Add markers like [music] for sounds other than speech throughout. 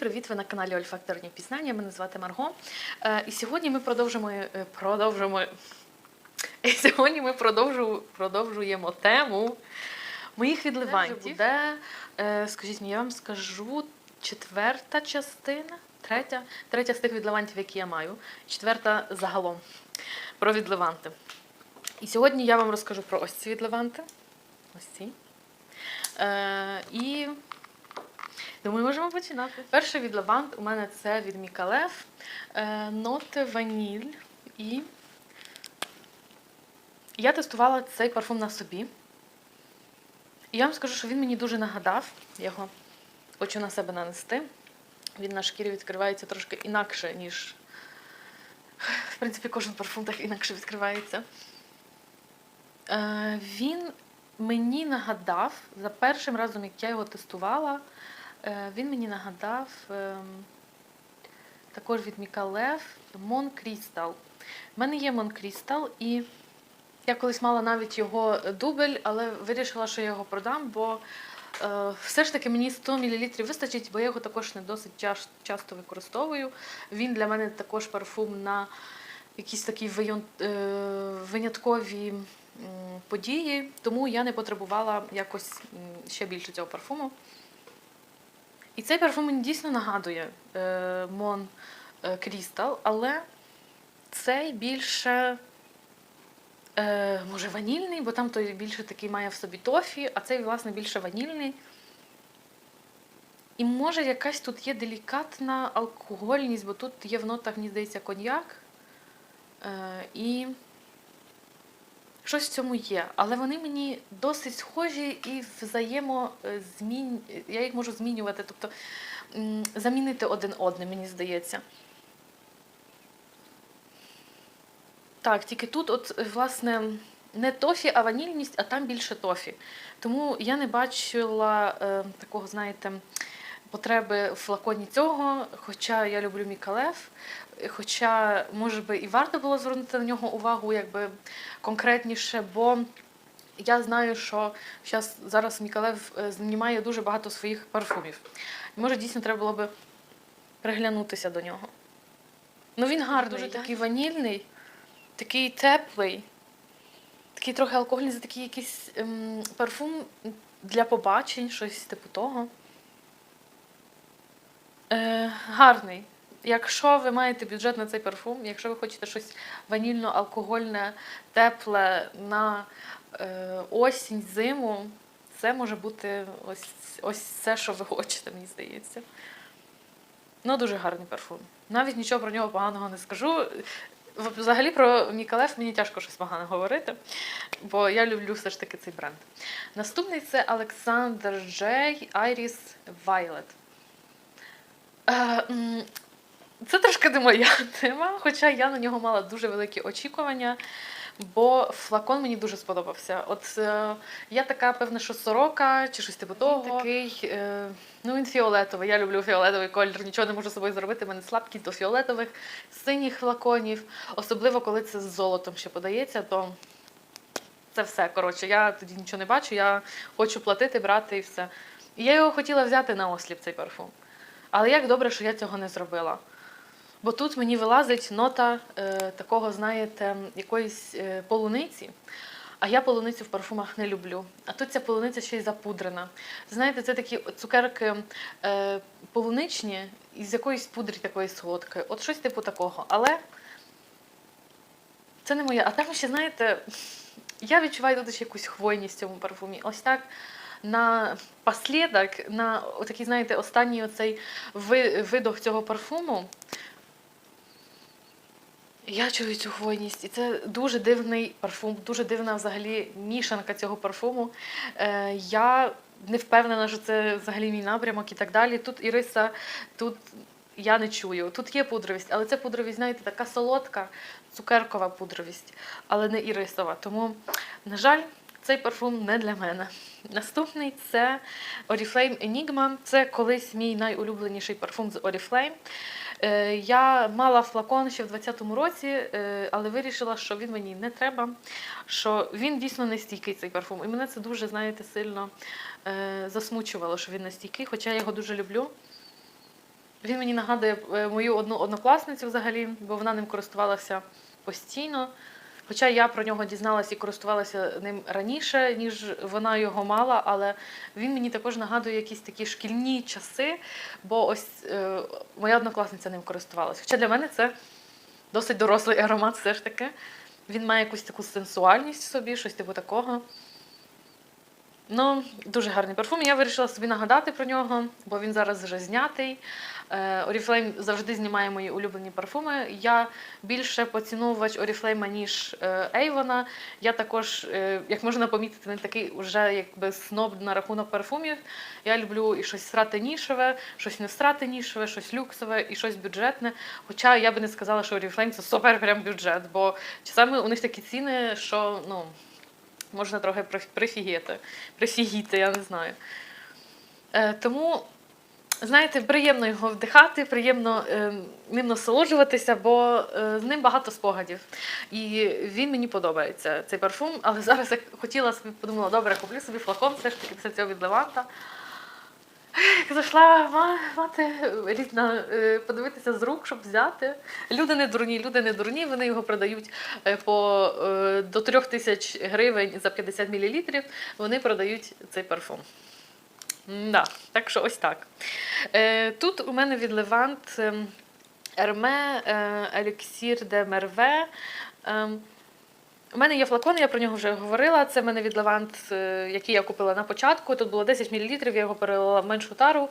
привіт! Ви на каналі Ольфакторні пізнання. Мене звати Марго. Е, І сьогодні ми продовжимо е, продовжимо. І сьогодні ми продовжу, продовжуємо тему моїх відливантів. Це буде, е, скажіть мені, я вам скажу четверта частина, третя, третя з тих відливантів, які я маю, четверта загалом про відливанти. І сьогодні я вам розкажу про ось ці відливанти. Ось ці. Е, і Думаю, можемо починати. Перший від лавант у мене це від Мікалев. Е, ноти ваніль. І я тестувала цей парфум на собі. І я вам скажу, що він мені дуже нагадав. Я його хочу на себе нанести. Він на шкірі відкривається трошки інакше, ніж. В принципі, кожен парфум так інакше відкривається. Е, він мені нагадав за першим разом, як я його тестувала. Е, Він мені нагадав ем, також від Мікалев Мон Крістал. У мене є Мон Крістал, і я колись мала навіть його дубль, але вирішила, що я його продам, бо е, все ж таки мені 100 мл вистачить, бо я його також не досить часто використовую. Він для мене також парфум на якісь такі е, виняткові події, тому я не потребувала якось ще більше цього парфуму. І цей парфум мені дійсно нагадує е, Мон е, Крістал, але цей більше, е, може, ванільний, бо там той більше такий має в собі тофі, а цей, власне, більше ванільний. І може якась тут є делікатна алкогольність, бо тут є в нотах, мені здається, коньяк. Е, і щось в цьому є. Але вони мені досить схожі і взаємозмін... Я їх можу змінювати, тобто замінити один одним, мені здається. Так, тільки тут, от, е, власне, не тофі, а ванільність, а там більше тофі. Тому я не бачила е, такого, знаєте, потреби в флаконі цього, хоча я люблю Мікалев, хоча, може би, і варто було звернути на нього увагу якби конкретніше, бо я знаю, що зараз Мікалев е, знімає дуже багато своїх парфумів. Може дійсно треба було би приглянутися до нього. Ну він гарний, дуже такий ванільний, такий теплий, такий трохи алкогольний, це такий якийсь ем, парфум для побачень, щось типу того. Е, гарний. Якщо ви маєте бюджет на цей парфум, якщо ви хочете щось ванільно-алкогольне, тепле на е, осінь, зиму, це може бути ось, ось це, що ви хочете, мені здається. Ну, дуже гарний парфум. Навіть нічого про нього поганого не скажу. Взагалі про Мікалев мені тяжко щось погано говорити, бо я люблю все ж таки цей бренд. Наступний це Олександр Джей Iris Violet. Е, Це трошки не моя [laughs] тема, хоча я на нього мала дуже великі очікування, бо флакон мені дуже сподобався. От е, я така, певна, що сорока чи щось типу того. Він такий, е, ну він фіолетовий. Я люблю фіолетовий колір, нічого не можу з собою зробити. Мене слабкість до фіолетових, синіх флаконів. Особливо, коли це з золотом ще подається, то це все. Коротше, я тоді нічого не бачу, я хочу платити, брати і все. І я його хотіла взяти на осліп, цей парфум. Але як добре, що я цього не зробила. Бо тут мені вилазить нота е, такого, знаєте, якоїсь е, полуниці. А я полуницю в парфумах не люблю. А тут ця полуниця ще й запудрена. Знаєте, це такі цукерки е, полуничні із якоїсь пудри такої солодкої. От щось типу такого. Але це не моє. А там ще, знаєте, я відчуваю тут ще якусь хвойність в цьому парфумі. Ось так на послідок, на такий, знаєте, останній оцей видох цього парфуму. Я чую цю хвойність, і це дуже дивний парфум, дуже дивна взагалі мішанка цього парфуму. Е, я не впевнена, що це взагалі мій напрямок і так далі. Тут іриса, тут я не чую. Тут є пудровість, але це пудровість, знаєте, така солодка, цукеркова пудровість, але не ірисова. Тому, на жаль, цей парфум не для мене. Наступний це Oriflame Enigma. Це колись мій найулюбленіший парфум з Oriflame. Е, Я мала флакон ще в 2020 році, е, але вирішила, що він мені не треба, що він дійсно не стійкий цей парфум. І мене це дуже, знаєте, сильно е, засмучувало, що він не стійкий, хоча я його дуже люблю. Він мені нагадує мою одну однокласницю взагалі, бо вона ним користувалася постійно. Хоча я про нього дізналася і користувалася ним раніше, ніж вона його мала, але він мені також нагадує якісь такі шкільні часи, бо ось е, моя однокласниця ним користувалася. Хоча для мене це досить дорослий аромат, все ж таки. Він має якусь таку сенсуальність в собі, щось типу такого. Ну, дуже гарний парфум. Я вирішила собі нагадати про нього, бо він зараз вже знятий. Е, Oriflame завжди знімає мої улюблені парфуми. Я більше поціновувач Oriflame, ніж е, Avon. Я також, е, як можна помітити, не такий уже якби сноб на рахунок парфумів. Я люблю і щось срати нішеве, щось не срати нішеве, щось люксове і щось бюджетне. Хоча я би не сказала, що Oriflame це супер прям бюджет, бо часами у них такі ціни, що ну. Можна трохи при- прифігіти, прифігіти, я не знаю. Е, тому, знаєте, приємно його вдихати, приємно е, ним насолоджуватися, бо е, з ним багато спогадів. І він мені подобається, цей парфум. Але зараз я хотіла собі подумала, добре, куплю собі флакон, все ж таки після цього від Леванта. Зайшла мати рідна е, подивитися з рук, щоб взяти. Люди не дурні, люди не дурні, вони його продають е, по е, до трьох тисяч гривень за 50 мл. Вони продають цей парфум. Да, так що ось так. Тут у мене від Левант Ерме Еліксір де Мерве. У мене є флакон, я про нього вже говорила. Це в мене від Левант, е, який я купила на початку. Тут було 10 мл, я його перелила в меншу тару.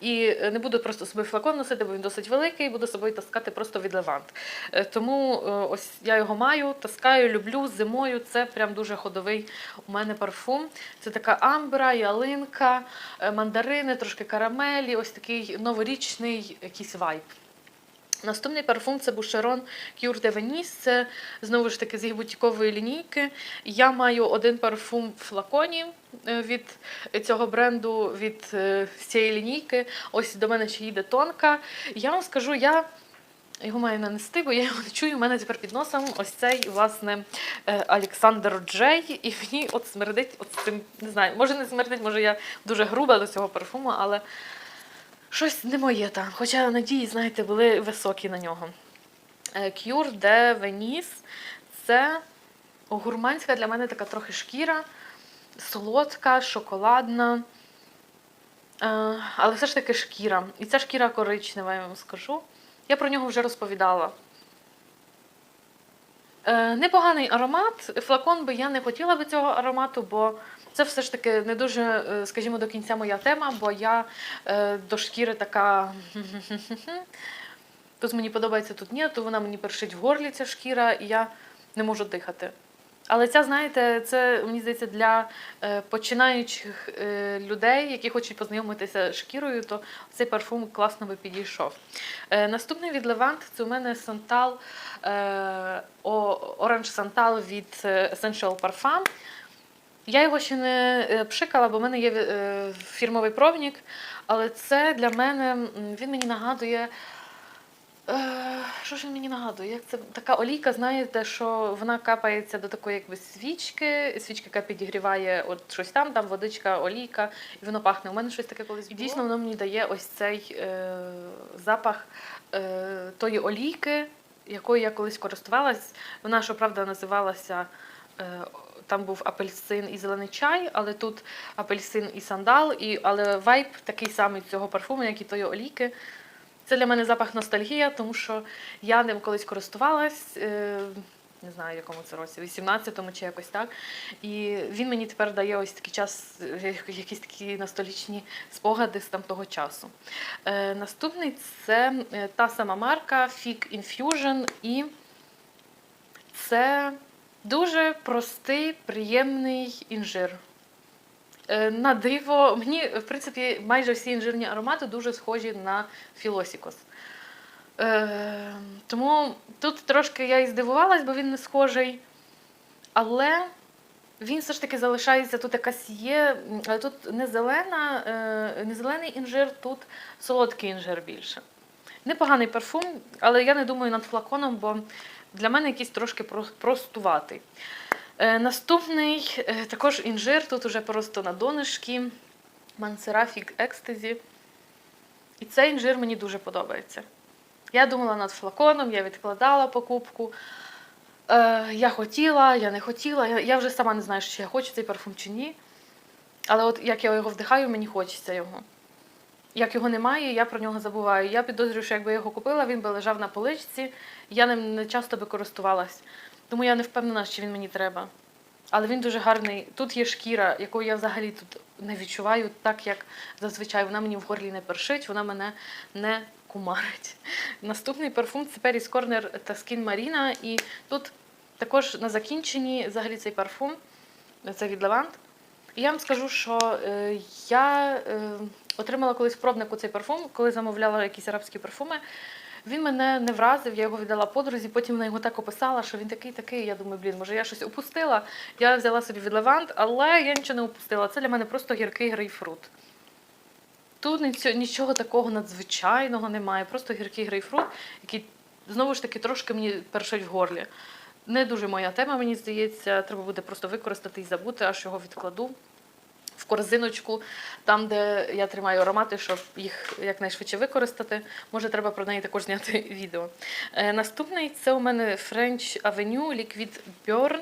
І е, не буду просто собі флакон носити, бо він досить великий, буду собою таскати просто від Левант. Е, Тому ось я його маю, таскаю, люблю зимою. Це прям дуже ходовий у мене парфум. Це така амбра, ялинка, мандарини, трошки карамелі, ось такий новорічний якийсь вайб. Наступний парфум це Бушерон Cure de Venise. Це знову ж таки з їх бутікової лінійки. Я маю один парфум в флаконі е, від цього бренду, від е, цієї лінійки. Ось до мене ще їде тонка. Я вам скажу, я. Його маю нанести, бо я його чую. У мене тепер під носом ось цей, власне, е, Олександр Джей. І мені от смердить от цим, не знаю, може не смердить, може я дуже груба до цього парфуму, але щось не моє там. Хоча надії, знаєте, були високі на нього. Е, Cure de Venise – це гурманська для мене така трохи шкіра, солодка, шоколадна. Е, Але все ж таки шкіра. І ця шкіра коричнева, я вам скажу. Я про нього вже розповідала. Е, Непоганий аромат. Флакон би я не хотіла би цього аромату, бо це все ж таки не дуже, е, скажімо, до кінця моя тема, бо я е, до шкіри така. [laughs] Тут мені подобається, тут ні, то вона мені першить в горлі ця шкіра, і я не можу дихати. Але ця, знаєте, це мені здається для е, починаючих людей, які хочуть познайомитися з шкірою, то цей парфум класно би підійшов. Наступний від Левант це у мене Сантал Оранж Сантал від Essential Parfum. Я його ще не е, пшикала, бо в мене є е, фірмовий пробник, але це для мене він мені нагадує. Е, Що ж він мені нагадує? Як це така олійка, знаєте, що вона капається до такої якби свічки, свічка, яка підігріває от щось там, там водичка, олійка, і воно пахне. У мене щось таке колись було. І дійсно воно мені дає ось цей е, запах е, тої олійки, якою я колись користувалась. Вона, щоправда, називалася. Е, там був апельсин і зелений чай, але тут апельсин і сандал, і, але вайб такий самий цього парфуму, як і тої олійки. Це для мене запах ностальгія, тому що я ним колись користувалась, е, не знаю, в якому це році, в 18-му чи якось так. І він мені тепер дає ось такий час, е, якісь такі ностальгічні спогади з там того часу. Е, наступний це та сама марка Fig Infusion, і це дуже простий, приємний інжир. Е, На диво, мені, в принципі, майже всі інжирні аромати дуже схожі на філосікос. Е, тому тут трошки я і здивувалась, бо він не схожий. Але він все ж таки залишається, тут якась є, але тут не, зелена, е, не зелений інжир, тут солодкий інжир більше. Непоганий парфум, але я не думаю над флаконом, бо для мене якийсь трошки простуватий. Е, Наступний е, також інжир, тут уже просто на донышки. Мансерафік екстазі. І цей інжир мені дуже подобається. Я думала над флаконом, я відкладала покупку. Е, я хотіла, я не хотіла. Я, я вже сама не знаю, чи я хочу цей парфум чи ні. Але от як я його вдихаю, мені хочеться його. Як його немає, я про нього забуваю. Я підозрюю, що якби я його купила, він би лежав на поличці, я ним не часто би користувалась. Тому я не впевнена, що він мені треба. Але він дуже гарний. Тут є шкіра, якої я взагалі тут не відчуваю, так як зазвичай вона мені в горлі не першить, вона мене не кумарить. Наступний парфум це Paris Corner та Skin Marina. І тут також на закінченні взагалі цей парфум, це від Левант. І я вам скажу, що е, я е, отримала колись в пробнику цей парфум, коли замовляла якісь арабські парфуми. Він мене не вразив, я його віддала подрузі, потім вона його так описала, що він такий такий. Я думаю, блін, може я щось упустила. Я взяла собі від Левант, але я нічого не упустила. Це для мене просто гіркий грейпфрут. Тут нічого такого надзвичайного немає, просто гіркий грейпфрут, який знову ж таки трошки мені першить в горлі. Не дуже моя тема, мені здається. Треба буде просто використати і забути, аж його відкладу корзиночку, там, де я тримаю аромати, щоб їх якнайшвидше використати. Може, треба про неї також зняти [laughs] відео. Е, наступний це у мене French Avenue Liquid Burn.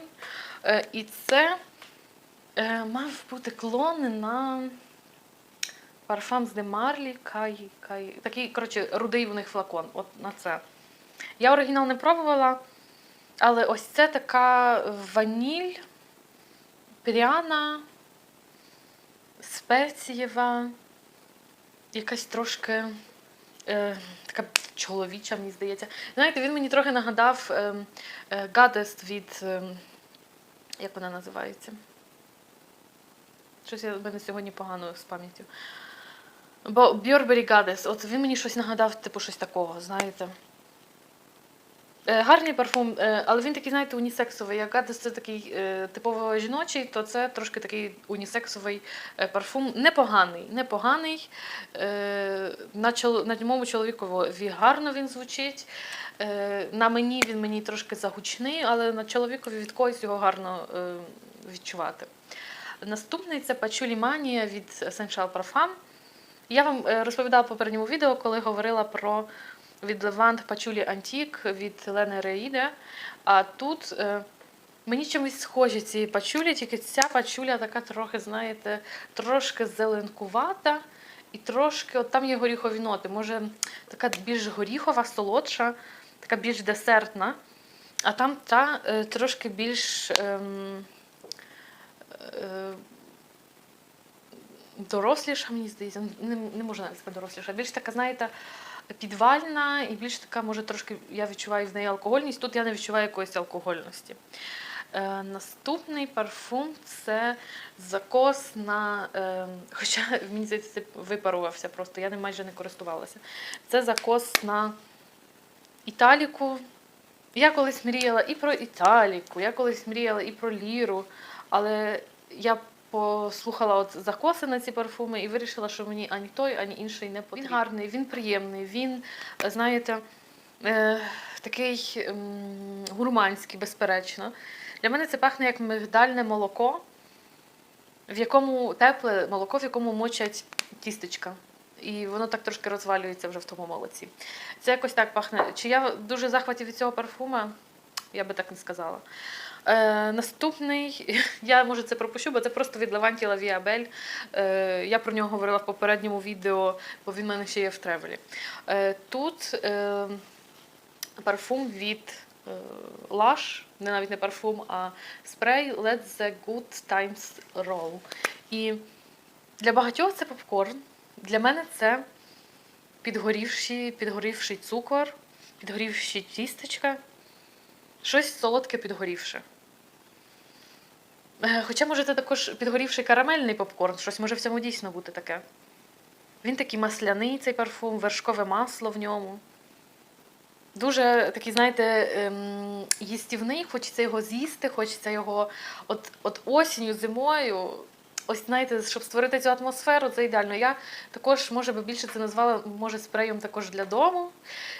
Е, і це е, мав бути клон на парфам з Демарлі, Кай, Кай. Такий, коротше, рудий у них флакон. От на це. Я оригінал не пробувала, але ось це така ваніль, пряна, спецієва, якась трошки е, така чоловіча, мені здається. Знаєте, він мені трохи нагадав е, е, Гадест від. Е, як вона називається? Щось я в мене сьогодні погано з пам'яттю. Бо Бьорбері Гадес, от він мені щось нагадав, типу, щось такого, знаєте. Е, Гарний парфум, е, але він такий, знаєте, унісексовий. Як Гадес це такий е, типово жіночий, то це трошки такий унісексовий парфум. Непоганий, непоганий. На, моєму чоловікові гарно він звучить. На мені він мені трошки загучний, але на чоловікові від когось його гарно відчувати. Наступний це Пачулі Манія від Essential Parfum. Я вам розповідала в попередньому відео, коли говорила про від Левант Пачулі Антік від Лени Реїде. А тут е, мені чимось схожі ці пачулі, тільки ця пачуля така трохи, знаєте, трошки зеленкувата. І трошки, от там є горіхові ноти. Може, така більш горіхова, солодша, така більш десертна. А там та е, трошки більш ем, е, доросліша, мені здається. Не, не можу сказати доросліша. Більш така, знаєте, підвальна і більш така, може, трошки я відчуваю в неї алкогольність. Тут я не відчуваю якоїсь алкогольності. Е, наступний парфум це закос на. Е, хоча [laughs] мені здається, це випарувався просто, я ним майже не користувалася. Це закос на італіку. Я колись мріяла і про італіку, я колись мріяла і про ліру, але я послухала от закоси на ці парфуми і вирішила, що мені ані той, ані інший не потрібен. Він гарний, він приємний, він, е, знаєте, е, такий ем, гурманський, безперечно. Для мене це пахне як мигдальне молоко, в якому тепле молоко, в якому мочать тістечка. І воно так трошки розвалюється вже в тому молоці. Це якось так пахне. Чи я дуже захваті від цього парфума? Я би так не сказала. Е, наступний, [laughs] я може це пропущу, бо це просто від Леванті Лавіабель. Е, я про нього говорила в попередньому відео, бо він в мене ще є в тревелі. Е, тут е, парфум від е, Lush, не навіть не парфум, а спрей Let the Good Times Roll. І для багатьох це попкорн. Для мене це підгорівший, підгорівший цукор, підгорівші тістечка. Щось солодке підгорівше. Е, Хоча, може, це також підгорівший карамельний попкорн, щось може в цьому дійсно бути таке. Він такий масляний, цей парфум, вершкове масло в ньому. Дуже такий, знаєте, ем, їстівний, хочеться його з'їсти, хочеться його от, от осінню, зимою. Ось, знаєте, щоб створити цю атмосферу, це ідеально. Я також, може би більше це назвала, може, спреєм також для дому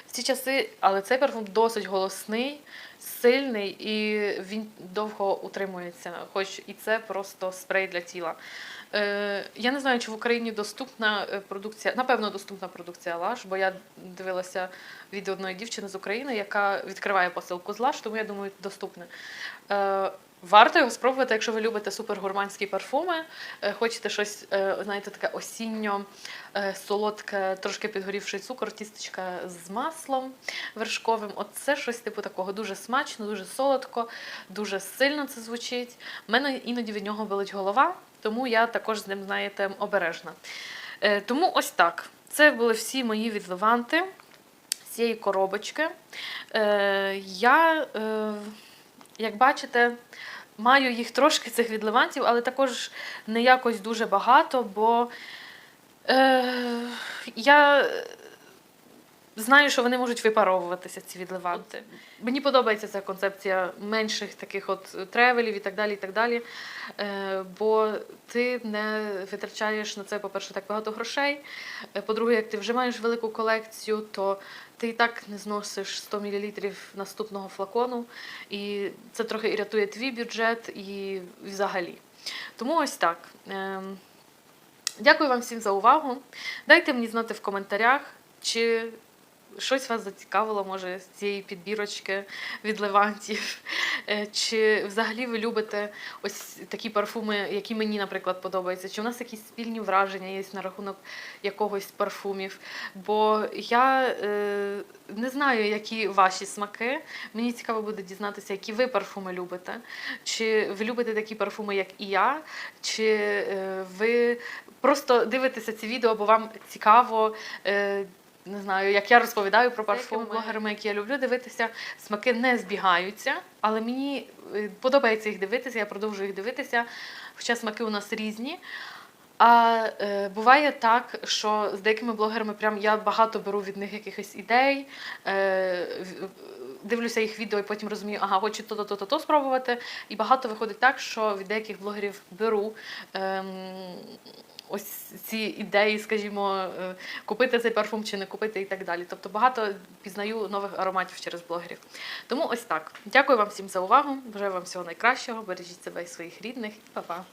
в ці часи, але цей парфум досить голосний, сильний і він довго утримується, хоч і це просто спрей для тіла. Е, я не знаю, чи в Україні доступна е, продукція, напевно, доступна продукція Лаш, бо я дивилася відео одної дівчини з України, яка відкриває посилку з Лаш, тому я думаю, доступне. Варто його спробувати, якщо ви любите супергурманські парфуми, е, хочете щось, е, знаєте, таке осінньо, е, солодке, трошки підгорівший цукор, тістечка з маслом вершковим. От це щось типу такого дуже смачно, дуже солодко, дуже сильно це звучить. У мене іноді від нього болить голова, тому я також з ним, знаєте, обережна. Тому ось так. Це були всі мої відливанти з цієї коробочки. Я, як бачите, маю їх трошки цих відливантів, але також не якось дуже багато, бо е, я знаю, що вони можуть випаровуватися, ці відливанти. Мені подобається ця концепція менших таких от тревелів і так далі. і так далі. Е, бо ти не витрачаєш на це, по-перше, так багато грошей. Е, По-друге, як ти вже маєш велику колекцію, то ти і так не зносиш 100 мл наступного флакону, і це трохи і рятує твій бюджет і взагалі. Тому ось так. Ем, Дякую вам всім за увагу. Дайте мені знати в коментарях, чи щось вас зацікавило, може, з цієї підбірочки від левантів. Е, Чи взагалі ви любите ось такі парфуми, які мені, наприклад, подобаються? Чи у нас якісь спільні враження є на рахунок якогось парфумів? Бо я е, не знаю, які ваші смаки. Мені цікаво буде дізнатися, які ви парфуми любите. Чи ви любите такі парфуми, як і я, чи е, ви просто дивитеся ці відео, бо вам цікаво. Е, не знаю, як я розповідаю про парфуми блогерами, які я люблю дивитися, смаки не збігаються, але мені е, подобається їх дивитися, я продовжую їх дивитися, хоча смаки у нас різні. А е, буває так, що з деякими блогерами прям я багато беру від них якихось ідей, е, дивлюся їх відео і потім розумію, ага, хочу то-то, то-то, то спробувати. І багато виходить так, що від деяких блогерів беру. Ем, Ось ці ідеї, скажімо, е, купити цей парфум чи не купити і так далі. Тобто багато пізнаю нових ароматів через блогерів. Тому ось так. Дякую вам всім за увагу. Бажаю вам всього найкращого. Бережіть себе і своїх рідних. І па-па.